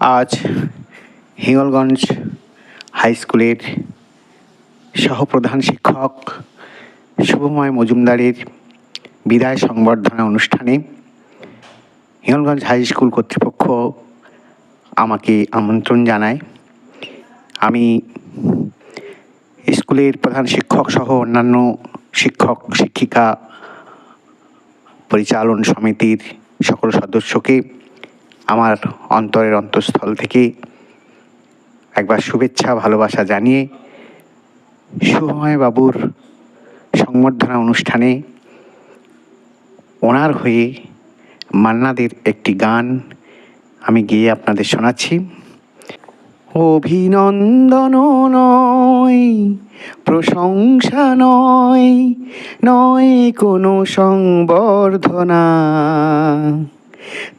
আজ হিঙ্গলগঞ্জ হাই স্কুলের সহপ্রধান শিক্ষক শুভময় মজুমদারের বিদায় সংবর্ধনা অনুষ্ঠানে হিঙ্গলগঞ্জ হাই স্কুল কর্তৃপক্ষ আমাকে আমন্ত্রণ জানায়। আমি স্কুলের প্রধান শিক্ষক সহ অন্যান্য শিক্ষক, শিক্ষিকা, পরিচালন সমিতির সকল সদস্যকে আমার অন্তরের অন্তঃস্থল থেকে একবার শুভেচ্ছা, ভালোবাসা জানিয়ে শুভময় বাবুর সংবর্ধনা অনুষ্ঠানে ওনার হয়ে মান্নাদের একটি গান আমি গিয়ে আপনাদের শোনাচ্ছি। অভিনন্দন নয়, প্রশংসা নয় নয় কোনো সংবর্ধনা।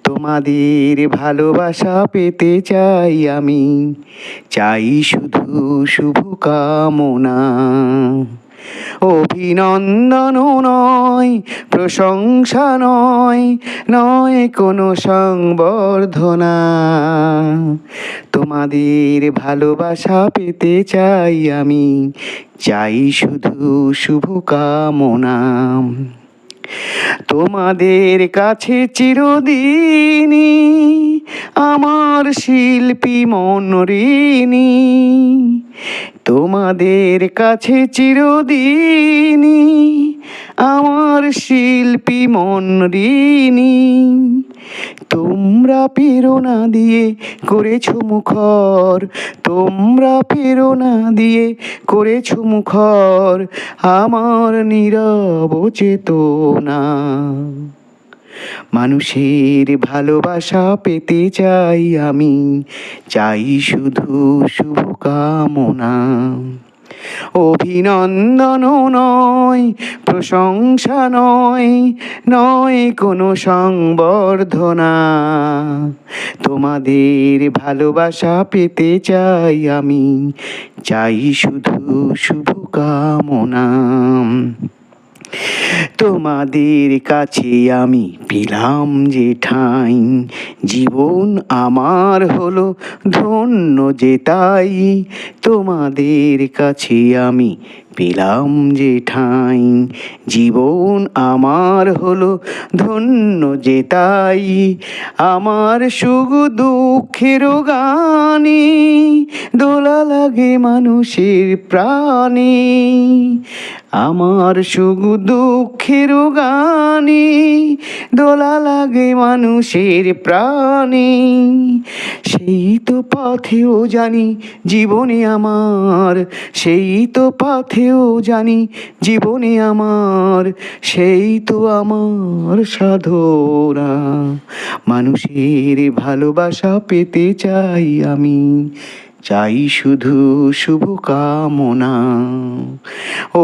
তোমাদের ভালোবাসা পেতে চাই আমি। চাই শুধু শুভকামনা অভিনন্দন নয়, প্রশংসা নয় নয় কোনো সংবর্ধনা। তোমাদের ভালোবাসা পেতে চাই আমি। চাই শুধু শুভকামনা তোমাদের কাছে চিরদিনই আমার শিল্পী মন ঋণী তোমাদের কাছে চিরদিনই আমার শিল্পী মন ঋণী তোমরা প্রেরণা দিয়ে করেছ মুখর, তোমরা প্রেরণা দিয়ে করেছ মুখর, আমার নীরব চেতনা। মানুষের ভালোবাসা পেতে চাই আমি, চাই শুধু শুভকামনা। অভিনন্দন নয়, প্রশংসা নয় নয় কোনো সংবর্ধনা। তোমাদের ভালোবাসা পেতে চাই আমি, চাই শুধু শুভকামনা। তোমাদের কাছে আমি পেলাম যে ঠাই। জীবন আমার হলো ধন্য যে তাই। তোমাদের কাছে আমি পেলাম যে ঠাই, জীবন আমার হলো ধন্য যে তাই। আমার সুখ দুঃখের গানে দোলা লাগে মানুষের প্রাণী। আমার সুখ দুঃখের গানে দোলা লাগে মানুষের প্রাণী। সেই তো পথেও জানি জীবনে আমার, সেই তো পথেও জানি জীবনে আমার, সেই তো আমার সাধনা। মানুষের ভালোবাসা পেতে চাই আমি, চাই শুধু শুভকামনা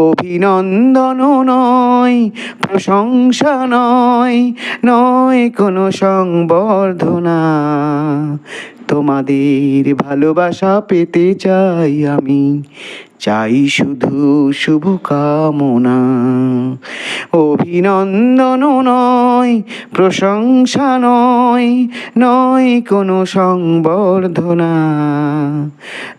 অভিনন্দন নয়, প্রশংসা নয় নয় কোনো সংবর্ধনা। তোমাদের ভালোবাসা পেতে চাই আমি। চাই শুধু শুভকামনা। অভিনন্দন নয়, প্রশংসা নয় নয় কোনো সংবর্ধনা।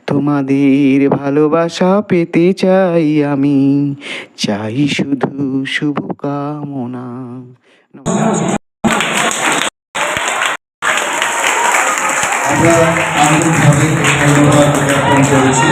তোমাদের ভালোবাসা পেতে চাই আমি। চাই শুধু শুভ শুভকামনা। আমরা আন্তরিকভাবে ধন্যবাদ জ্ঞাপন করেছি।